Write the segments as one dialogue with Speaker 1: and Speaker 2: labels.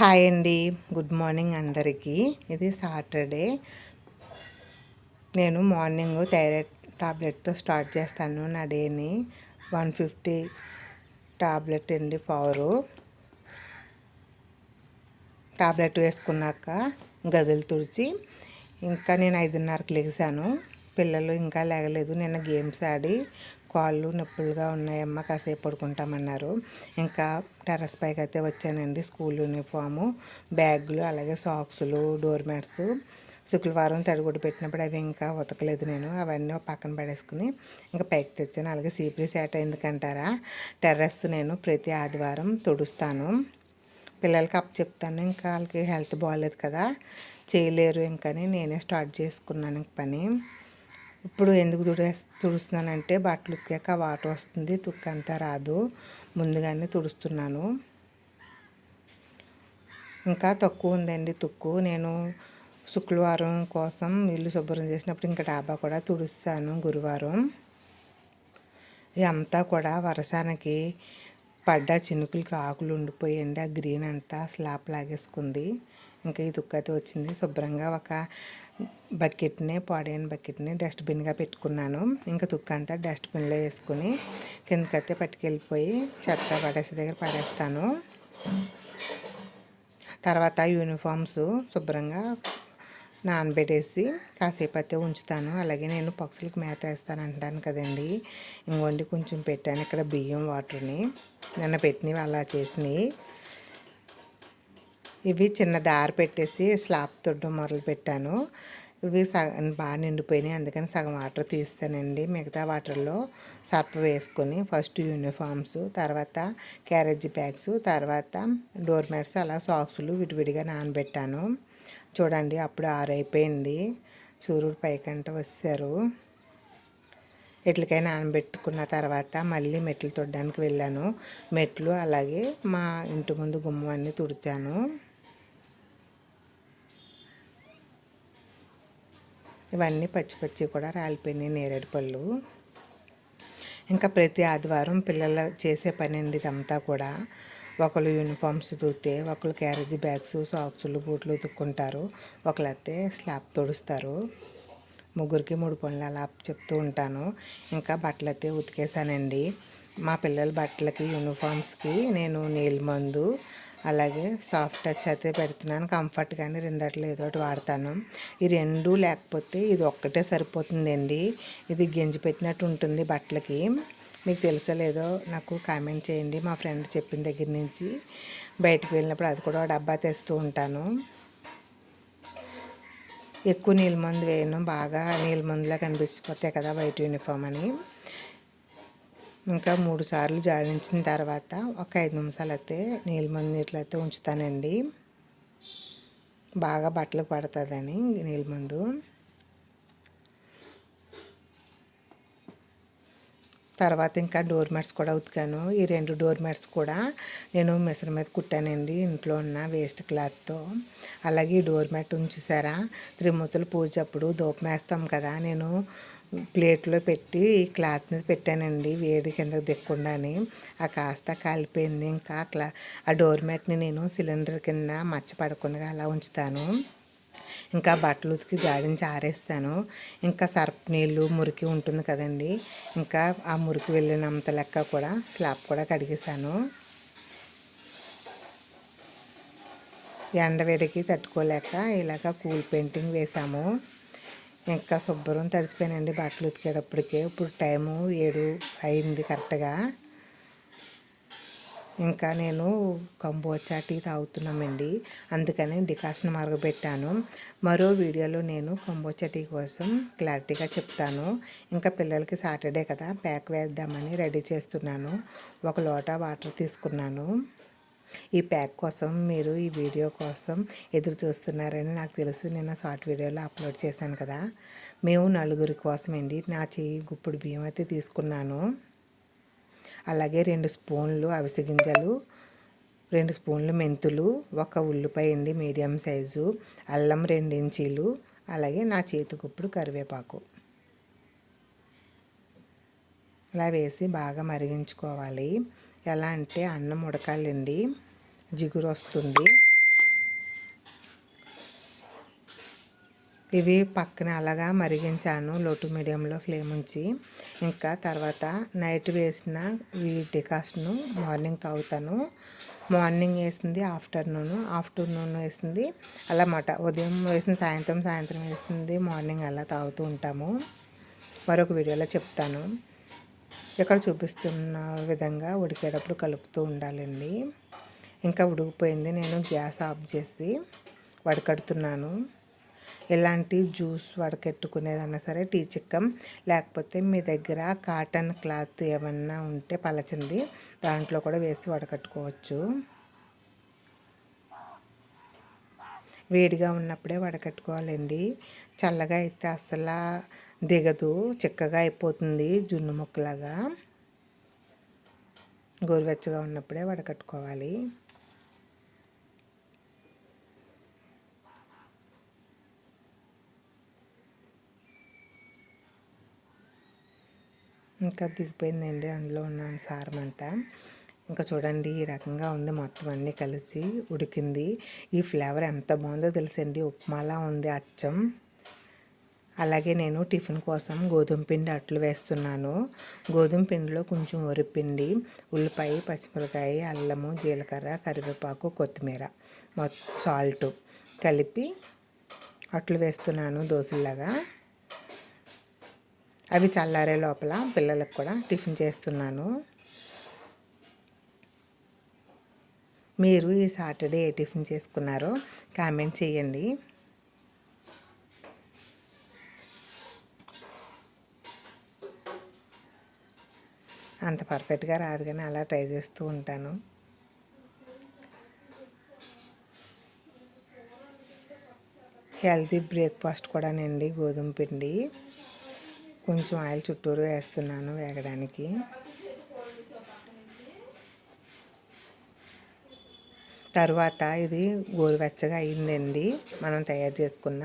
Speaker 1: Hi అండి. Good morning అందరికీ. ఇది సాటర్డే. నేను మార్నింగ్ థైరాయిడ్ టాబ్లెట్తో స్టార్ట్ చేస్తాను నా డేని. వన్ ఫిఫ్టీ టాబ్లెట్ అండి పవరు టాబ్లెట్ వేసుకున్నాక గదులు తుడిచి ఇంకా నేను ఐదున్నరకు లెగిసాను. పిల్లలు ఇంకా లేగలేదు. నిన్న గేమ్స్ ఆడి కాళ్ళు నొప్పులుగా ఉన్నాయమ్మ కాసేపు పడుకుంటామన్నారు. ఇంకా టెర్రస్ పైకి అయితే వచ్చానండి స్కూల్ యూనిఫాము బ్యాగులు అలాగే సాక్సులు డోర్ మ్యాట్స్. శుక్రవారం తడిగుడ్డు పెట్టినప్పుడు అవి ఇంకా ఉతకలేదు నేను అవన్నీ పక్కన పడేసుకుని ఇంకా పైకి తెచ్చాను. అలాగే సీపీ సేట ఎందుకంటారా టెర్రస్ నేను ప్రతి ఆదివారం తుడుస్తాను. పిల్లలకి అప్ చెప్తాను ఇంకా వాళ్ళకి హెల్త్ బాగాలేదు కదా చేయలేరు ఇంకని నేనే స్టార్ట్ చేసుకున్నాను పని. ఇప్పుడు ఎందుకు తుడే తుడుస్తున్నానంటే బట్టలు ఉతికాక వాటర్ వస్తుంది తుక్కంతా రాదు. ముందుగానే తుడుస్తున్నాను. ఇంకా తక్కువ ఉందండి తుక్కు. నేను శుక్రవారం కోసం ఇల్లు శుభ్రం చేసినప్పుడు ఇంకా డాబా కూడా తుడుస్తాను గురువారం. ఇదంతా కూడా వరసానికి పడ్డ చినుకులకి ఆకులు ఉండిపోయండి. ఆ గ్రీన్ అంతా స్లాప్ లాగేసుకుంది. ఇంకా ఈ తుక్కైతే వచ్చింది. శుభ్రంగా ఒక బకెట్ని పాడైన బకెట్ని డస్ట్బిన్గా పెట్టుకున్నాను. ఇంకా తుక్క అంతా డస్ట్బిన్లో వేసుకుని కిందకైతే పట్టుకెళ్ళిపోయి చెత్త పడేసే దగ్గర పడేస్తాను. తర్వాత యూనిఫామ్స్ శుభ్రంగా నానబెట్టేసి కాసేపు అయితే ఉంచుతాను. అలాగే నేను పక్షులకు మేత వేస్తాను అంటాను కదండి. ఇంకొండి కొంచెం పెట్టాను. ఇక్కడ బియ్యం వాటర్ని. నిన్న పెట్టినవి అలా చేసినాయి ఇవి చిన్న దారి పెట్టేసి స్లాబ్ తొడ్డం మొదలు పెట్టాను. ఇవి సగం బాగా నిండిపోయినాయి. అందుకని సగం వాటర్ తీస్తానండి. మిగతా వాటర్లో సర్ప వేసుకొని ఫస్ట్ యూనిఫామ్స్ తర్వాత క్యారేజ్ బ్యాగ్స్ తర్వాత డోర్ మ్యాట్స్ అలా సాక్సులు విడివిడిగా నానబెట్టాను. చూడండి అప్పుడు ఆరైపోయింది. సూర్యుడు పైకంట వచ్చారు. ఎట్లకైనా నానబెట్టుకున్న తర్వాత మళ్ళీ మెట్లు తొడడానికి వెళ్ళాను. మెట్లు అలాగే మా ఇంటి ముందు గుమ్మాన్ని తుడిచాను. ఇవన్నీ పచ్చి పచ్చి కూడా రాలిపోయినాయి నేరేడు పళ్ళు. ఇంకా ప్రతి ఆదివారం పిల్లలు చేసే పని అండి ఇదంతా కూడా. ఒకళ్ళు యూనిఫామ్స్ తూతే ఒకళ్ళు క్యారేజ్ బ్యాగ్స్ సాక్సులు బూట్లు ఉతుక్కుంటారు. ఒకళ్ళైతే స్లాబ్ తుడుస్తారు. ముగ్గురికి మూడు పనులు అలా చెప్తూ ఉంటాను. ఇంకా బట్టలు అయితే ఉతికేసానండి మా పిల్లల బట్టలకి యూనిఫామ్స్కి నేను నీళ్ళ మందు అలాగే సాఫ్ట్ టచ్ అయితే పెడుతున్నాను. కంఫర్ట్ కానీ రెండట్లో ఏదో ఒకటి వాడతాను. ఈ రెండు లేకపోతే ఇది ఒక్కటే సరిపోతుందండి. ఇది గింజి పెట్టినట్టు ఉంటుంది బట్టలకి. మీకు తెలుసో లేదో నాకు కామెంట్ చేయండి. మా ఫ్రెండ్ చెప్పిన దగ్గర నుంచి బయటకు వెళ్ళినప్పుడు అది కూడా డబ్బా తెస్తూ ఉంటాను. ఎక్కువ నీళ్ళ మందు వేయను. బాగా నీళ్ళ మందులా కనిపించిపోతాయి కదా వైట్ యూనిఫామ్ అని. ఇంకా మూడు సార్లు జాడించిన తర్వాత ఒక ఐదు నిమిషాలు అయితే నీళ్ళ మందు నీటిలో అయితే ఉంచుతానండి. బాగా బట్టలకు పడుతుందని నీళ్ళ మందు. తర్వాత ఇంకా డోర్ మ్యాట్స్ కూడా ఉతికాను. ఈ రెండు డోర్ మ్యాట్స్ కూడా నేను మిషన్ మీద కుట్టానండి ఇంట్లో ఉన్న వేస్ట్ క్లాత్తో. అలాగే ఈ డోర్ మ్యాట్ ఉంచుసారా? త్రిమూర్తులు పూజ అప్పుడు దూపం వేస్తాం కదా నేను ప్లేట్లో పెట్టి క్లాత్ మీద పెట్టానండి వేడి కింద దిక్కుండాని ఆ కాస్త కాలిపోయింది. ఇంకా క్లా ఆ డోర్ మ్యాట్ని నేను సిలిండర్ కింద మచ్చ పడకుండా అలా ఉంచుతాను. ఇంకా బట్టలు ఉతికి జాడించి ఆరేస్తాను ఇంకా సర్ఫ్ నీళ్ళు మురికి ఉంటుంది కదండి. ఇంకా ఆ మురికి వెళ్ళినంత లెక్క కూడా స్లాబ్ కూడా కడిగేసాను ఎండవేడికి తట్టుకోలేక ఇలాగ కూల్ పెయింటింగ్ వేసాము ఇంకా శుభ్రం తడిసిపోయానండి బట్టలు ఉతికేటప్పటికే. ఇప్పుడు టైము ఏడు అయింది కరెక్ట్గా. ఇంకా నేను కంబోచా టీ తాగుతున్నామండి. అందుకని డికాషన్ మరగబెట్టాను మరో వీడియోలో నేను కంబోచా టీ కోసం క్లారిటీగా చెప్తాను. ఇంకా పిల్లలకి సాటర్డే కదా ప్యాక్ వేద్దామని రెడీ చేస్తున్నాను. ఒక లోటా వాటర్ తీసుకున్నాను. ఈ ప్యాక్ కోసం మీరు ఈ వీడియో కోసం ఎదురు చూస్తున్నారని నాకు తెలుసు. నేను షార్ట్ వీడియోలో అప్లోడ్ చేశాను కదా. మేము నలుగురి కోసం అండి నా చెయ్యి గుప్పుడు బియ్యం అయితే తీసుకున్నాను. అలాగే రెండు స్పూన్లు అవిసె గింజలు రెండు స్పూన్లు మెంతులు ఒక ఉల్లిపాయ అండి మీడియం సైజు అల్లం రెండు ఇంచీలు అలాగే నా చేతి గుప్పుడు కరివేపాకు. ఇలా వేసి బాగా మరిగించుకోవాలి. ఎలా అంటే అన్నం ఉడకాలండి. జిగురు వస్తుంది. ఇవి పక్కన అలాగా మరిగించాను లోటు మీడియంలో ఫ్లేమ్ ఉంచి. ఇంకా తర్వాత నైట్ వేసిన ఈ డికాస్ట్ను మార్నింగ్ తాగుతాను. మార్నింగ్ వేసింది ఆఫ్టర్నూన్. ఆఫ్టర్నూన్ వేసింది అలా మట. ఉదయం వేసిన సాయంత్రం సాయంత్రం వేసింది మార్నింగ్ అలా తాగుతూ ఉంటాము. మరొక వీడియోలో చెప్తాను. ఇక్కడ చూపిస్తున్న విధంగా ఉడికేటప్పుడు కలుపుతూ ఉండాలండి. ఇంకా ఉడికిపోయింది. నేను గ్యాస్ ఆఫ్ చేసి వడకడుతున్నాను. ఎలాంటి జ్యూస్ వడకెట్టుకునేదన్నా సరే టీ చిక్కం లేకపోతే మీ దగ్గర కాటన్ క్లాత్ ఏమన్నా ఉంటే పలచింది దాంట్లో కూడా వేసి వడకట్టుకోవచ్చు. వేడిగా ఉన్నప్పుడే వడకట్టుకోవాలండి. చల్లగా అయితే అసలు దిగదు చిక్కగా అయిపోతుంది జున్ను ముక్కలాగా. గోరువెచ్చగా ఉన్నప్పుడే వడకట్టుకోవాలి. ఇంకా దిగిపోయిందండి అందులో ఉన్న సారం అంతా ఇంకా చూడండి ఈ రకంగా ఉంది మొత్తం అన్నీ కలిసి ఉడికింది. ఈ ఫ్లేవర్ ఎంత బాగుందో తెలుసండి ఉప్మాలా ఉంది అచ్చం. అలాగే నేను టిఫిన్ కోసం గోధుమ పిండి అట్లు వేస్తున్నాను. గోధుమ పిండిలో కొంచెం వరిపిండి ఉల్లిపాయ పచ్చిమిరకాయ అల్లము జీలకర్ర కరివేపాకు కొత్తిమీర మొత్తం సాల్ట్ కలిపి అట్లు వేస్తున్నాను దోశలాగా అవి చల్లారే లోపల పిల్లలకు కూడా టిఫిన్ చేస్తున్నాను. మీరు ఈ సాటర్డే ఏ టిఫిన్ చేసుకున్నారో కామెంట్ చేయండి. అంత పర్ఫెక్ట్గా రాదు కానీ అలా ట్రై చేస్తూ ఉంటాను. హెల్తీ బ్రేక్ఫాస్ట్ కూడా నండి గోధుమ పిండి. కొంచెం ఆయిల్ చుట్టూరు వేస్తున్నాను వేగడానికి. తర్వాత ఇది గోరువెచ్చగా అయిందండి. మనం తయారు చేసుకున్న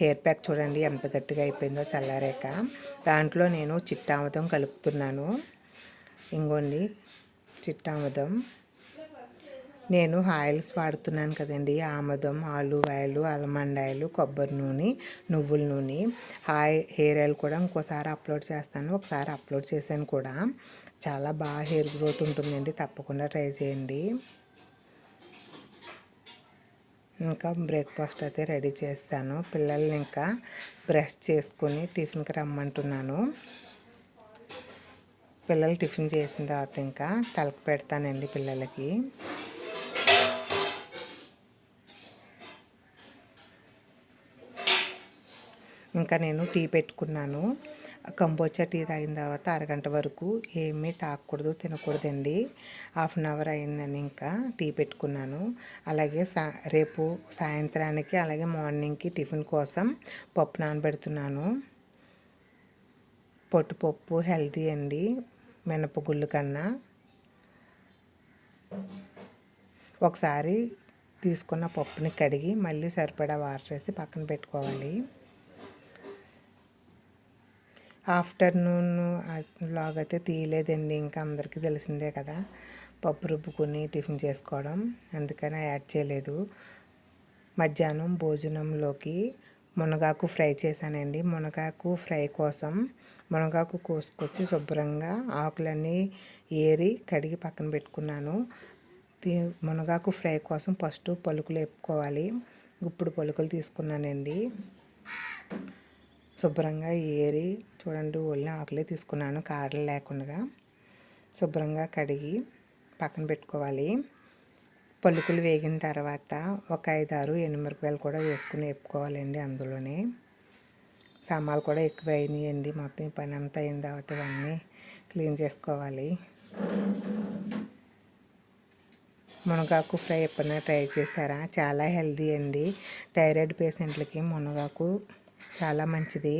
Speaker 1: హెయిర్ ప్యాక్ చూడండి ఎంత గట్టిగా అయిపోయిందో చల్లారాక. దాంట్లో నేను చిట్టామతం కలుపుతున్నాను. ఇంకోండి చిట్టామదం. నేను ఆయిల్స్ వాడుతున్నాను కదండి ఆమదం ఆలు ఆయిల్ ఆల్మండ్ ఆయిల్ కొబ్బరి నూనె నువ్వుల నూనె హాయ్ హెయిర్ ఆయిల్ కూడా ఇంకోసారి అప్లోడ్ చేస్తాను ఒకసారి అప్లోడ్ చేశాను కూడా. చాలా బాగా హెయిర్ గ్రోత్ ఉంటుందండి తప్పకుండా ట్రై చేయండి. ఇంకా బ్రేక్ఫాస్ట్ అయితే రెడీ చేస్తాను పిల్లల్ని ఇంకా బ్రష్ చేసుకుని టిఫిన్కి రమ్మంటున్నాను. పిల్లలు టిఫిన్ చేసిన తర్వాత ఇంకా తలకు పెడతానండి పిల్లలకి. ఇంకా నేను టీ పెట్టుకున్నాను. కంబోచా టీ తాగిన తర్వాత అరగంట వరకు ఏమీ తాగకూడదు తినకూడదండి. హాఫ్ అన్ అవర్ అయిందని ఇంకా టీ పెట్టుకున్నాను. అలాగే సా రేపు సాయంత్రానికి అలాగే మార్నింగ్కి టిఫిన్ కోసం పప్పు నానబెడుతున్నాను. పొట్టుపప్పు హెల్తీ అండి. మినపగుళ్ళు కన్నా ఒకసారి తీసుకున్న పప్పుని కడిగి మళ్ళీ సరిపడా వాటర్ వేసి పక్కన పెట్టుకోవాలి. ఆఫ్టర్నూన్ లాగ్ అయితే తీయలేదండి ఇంకా అందరికీ తెలిసిందే కదా. పప్పు రుబ్బుకొని టిఫిన్ చేసుకోవడం అందుకని యాడ్ చేయలేదు. మధ్యాహ్నం భోజనంలోకి మునగాకు ఫ్రై చేశానండి. మునగాకు ఫ్రై కోసం మునగాకు కోసుకొచ్చి శుభ్రంగా ఆకులన్నీ ఏరి కడిగి పక్కన పెట్టుకున్నాను. మునగాకు ఫ్రై కోసం ఫస్ట్ పలుకులు వేపుకోవాలి. ఇప్పుడు పలుకులు తీసుకున్నానండి. శుభ్రంగా ఏరి చూడండి ఒళ్ళి ఆకులే తీసుకున్నాను కాడలు లేకుండా. శుభ్రంగా కడిగి పక్కన పెట్టుకోవాలి. పలుకులు వేగిన తర్వాత ఒక ఐదారు ఎనిమిరపాయలు కూడా వేసుకుని వేపుకోవాలండి అందులోనే. సామాన్లు కూడా ఎక్కువ అయినాయండి మొత్తం పని అంతా అయిన తర్వాత ఇవన్నీ క్లీన్ చేసుకోవాలి. మునగాకు ఫ్రై ఎప్పుడైనా ట్రై చేశారా? చాలా హెల్దీ అండి. థైరాయిడ్ పేషెంట్లకి మునగాకు చాలా మంచిది.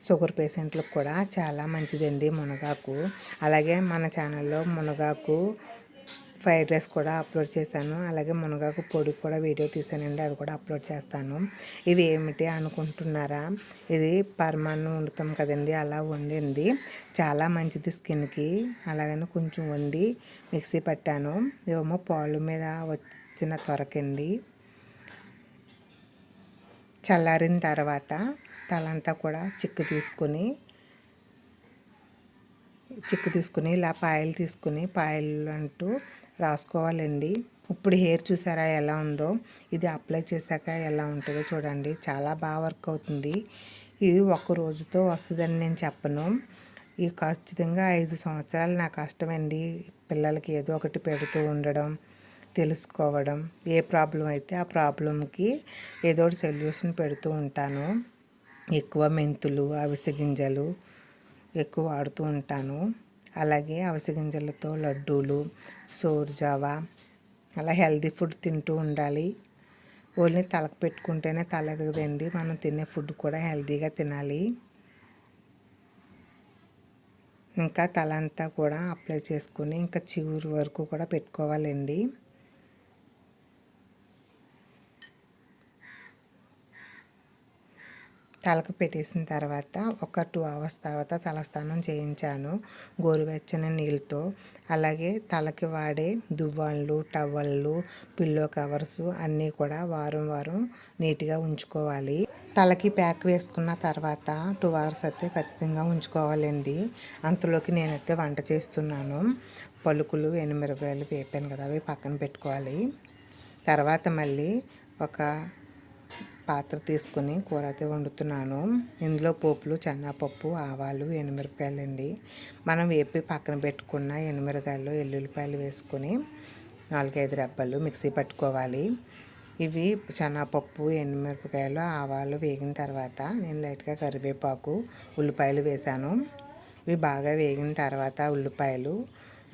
Speaker 1: షుగర్ పేషెంట్లకు కూడా చాలా మంచిదండి మునగాకు. అలాగే మన ఛానల్లో మునగాకు ఫ్రైడ్ రైస్ కూడా అప్లోడ్ చేశాను. అలాగే మునగాకు పొడి కూడా వీడియో తీసానండి. అది కూడా అప్లోడ్ చేస్తాను. ఇవి ఏమిటి అనుకుంటున్నారా? ఇది పరమాన్నం వండుతాం కదండి. అలా వండింది. చాలా మంచిది స్కిన్కి. అలాగని కొంచెం వండి మిక్సీ పట్టాను. ఏమో పాలు మీద వచ్చిన త్వరకండి. చల్లారిన తర్వాత తలంతా కూడా చిక్కు తీసుకుని చిక్కు తీసుకుని ఇలా పాయలు తీసుకుని పాయలు అంటూ రాసుకోవాలండి. ఇప్పుడు హెయిర్ చూసారా ఎలా ఉందో? ఇది అప్లై చేశాక ఎలా ఉంటుందో చూడండి. చాలా బాగా వర్క్ అవుతుంది. ఇది ఒక రోజుతో వస్తుందని నేను చెప్పను. ఈ ఖచ్చితంగా ఐదు సంవత్సరాలు నా కష్టమండి. పిల్లలకి ఏదో ఒకటి పెడుతూ ఉండడం తెలుసుకోవడం. ఏ ప్రాబ్లం అయితే ఆ ప్రాబ్లంకి ఏదో ఒకటి సొల్యూషన్ పెడుతూ ఉంటాను. ఎక్కువ మెంతులు అవిసె గింజలు ఎక్కువ వాడుతూ ఉంటాను. అలాగే అవసగింజలతో లడ్డూలు సోర్జావా అలా హెల్దీ ఫుడ్ తింటూ ఉండాలి. ఓన్లీ తలకు పెట్టుకుంటేనే తల ఎదగదండి. మనం తినే ఫుడ్ కూడా హెల్దీగా తినాలి. ఇంకా తల అంతా కూడా అప్లై చేసుకుని ఇంకా చివరి వరకు కూడా పెట్టుకోవాలండి. తలకు పెట్టేసిన తర్వాత ఒక టూ అవర్స్ తర్వాత తలస్నానం చేయించాను. గోరువెచ్చని నీళ్ళతో. అలాగే తలకి వాడే దువ్వాళ్ళు టవళ్ళు పిల్లో కవర్స్ అన్నీ కూడా వారం వారం నీట్గా ఉంచుకోవాలి. తలకి ప్యాక్ వేసుకున్న తర్వాత టూ అవర్స్ అయితే ఖచ్చితంగా ఉంచుకోవాలండి. అంతలోకి నేనైతే వంట చేస్తున్నాను. పలుకులు ఎనిమిరపాయలు వేపాను కదా అవి పక్కన పెట్టుకోవాలి. తర్వాత మళ్ళీ ఒక పాత్ర తీసుకుని కూర అయితే వండుతున్నాను. ఇందులో పోపులు చెన్నపప్పు ఆవాలు ఎనిమిరపాయలు అండి మనం వేపి పక్కన పెట్టుకున్న ఎనిమిరకాయలు ఎల్లుల్లిపాయలు వేసుకొని నాలుగైదు రెబ్బలు మిక్సీ పట్టుకోవాలి. ఇవి చెన్నపప్పు ఎనిమిరపకాయలు ఆవాలు వేగిన తర్వాత నేను లైట్గా కరివేపాకు ఉల్లిపాయలు వేసాను ఇవి బాగా వేగిన తర్వాత ఉల్లిపాయలు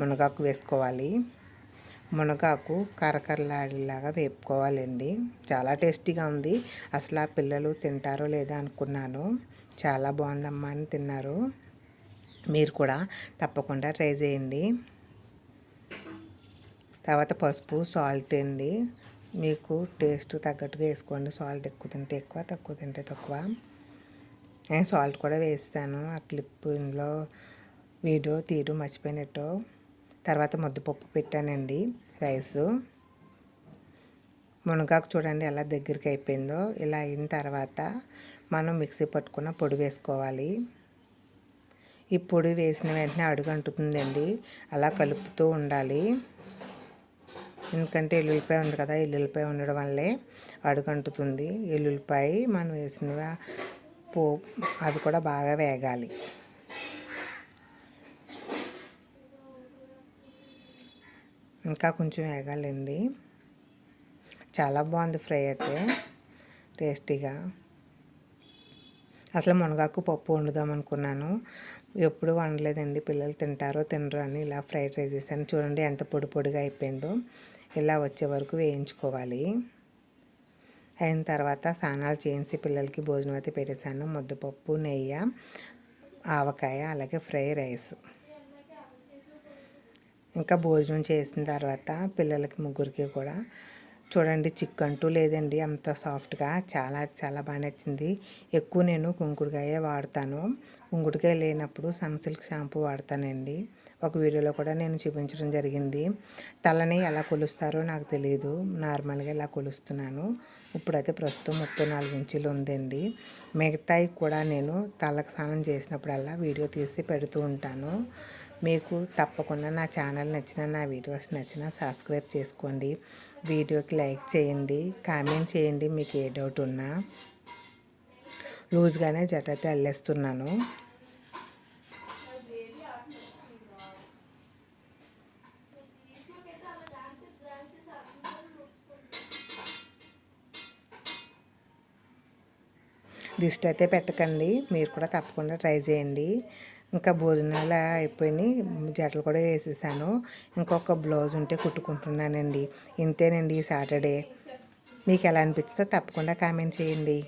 Speaker 1: మునగాకు వేసుకోవాలి. మునగాకు కరకరలాడేలాగా వేపుకోవాలండి. చాలా టేస్టీగా ఉంది. అసలు ఆ పిల్లలు తింటారో లేదా అనుకున్నాను. చాలా బాగుందమ్మా అని తిన్నారు. మీరు కూడా తప్పకుండా ట్రై చేయండి. తర్వాత పసుపు సాల్ట్ అండి. మీకు టేస్ట్ తగ్గట్టుగా వేసుకోండి. సాల్ట్ ఎక్కువ తింటే ఎక్కువ తక్కువ తింటే తక్కువ. నేను సాల్ట్ కూడా వేస్తాను. ఆ క్లిప్ ఇందులో వీడియో తీయడం మర్చిపోయినట్టు. తర్వాత ముద్దపప్పు పెట్టానండి రైసు. మునగాకు చూడండి ఎలా దగ్గరికి అయిపోయిందో ఇలా అయిన తర్వాత మనం మిక్సీ పట్టుకున్న పొడి వేసుకోవాలి. ఈ పొడి వేసిన వెంటనే అడుగు అంటుతుందండి అలా కలుపుతూ ఉండాలి. ఎందుకంటే ఎల్లుల్లిపాయ ఉంది కదా ఎల్లుల్లిపాయ ఉండడం వల్లే అడుగు అంటుతుంది. ఎల్లుల్లిపాయ మనం వేసిన పో అది కూడా బాగా వేగాలి. ఇంకా కొంచెం వేగాలండి. చాలా బాగుంది ఫ్రై అయితే. టేస్టీగా. అసలు మునగాకు పప్పు వండుదాం అనుకున్నాను. ఎప్పుడు వండలేదండి. పిల్లలు తింటారో తినరు అని ఇలా ఫ్రైడ్ రైస్ చేశాను. చూడండి ఎంత పొడి పొడిగా అయిపోయిందో. ఇలా వచ్చే వరకు వేయించుకోవాలి. అయిన తర్వాత స్నానాలు చేయించి పిల్లలకి భోజనం అయితే పెట్టేశాను. ముద్దపప్పు నెయ్యి ఆవకాయ అలాగే ఫ్రై రైస్. ఇంకా భోజనం చేసిన తర్వాత పిల్లలకి ముగ్గురికి కూడా చూడండి చిక్కు అంటూ లేదండి అంత సాఫ్ట్గా చాలా చాలా బాగా నచ్చింది. ఎక్కువ నేను కుంకుడుకాయ వాడతాను. కుంకుడుకాయ లేనప్పుడు సన్సిల్క్ షాంపూ వాడతానండి. ఒక వీడియోలో కూడా నేను చూపించడం జరిగింది. తలని ఎలా కొలుస్తారో నాకు తెలియదు నార్మల్గా ఇలా కొలుస్తున్నాను. ఇప్పుడైతే ప్రస్తుతం ముప్పై నాలుగు ఇంచులు ఉందండి. మిగతాయి కూడా నేను తలకు స్నానం చేసినప్పుడల్లా వీడియో తీసి పెడుతూ ఉంటాను. మీకు తప్పకుండా నా ఛానల్ నచ్చిన నా వీడియోస్ నచ్చిన సబ్స్క్రైబ్ చేసుకోండి. వీడియోకి లైక్ చేయండి కామెంట్ చేయండి మీకు ఏ డౌట్ ఉన్నా. లూజ్గానే జట అయితే అల్లేస్తున్నాను. దిష్టి అయితే పెట్టకండి మీరు కూడా తప్పకుండా ట్రై చేయండి. ఇంకా భోజనాలు అయిపోయినాయి. జడలు కూడా వేసేసాను. ఇంకొక బ్లౌజ్ ఉంటే కుట్టుకుంటున్నానండి. ఇంతేనండి సాటర్డే. మీకు ఎలా అనిపిస్తుందో తప్పకుండా కామెంట్ చేయండి.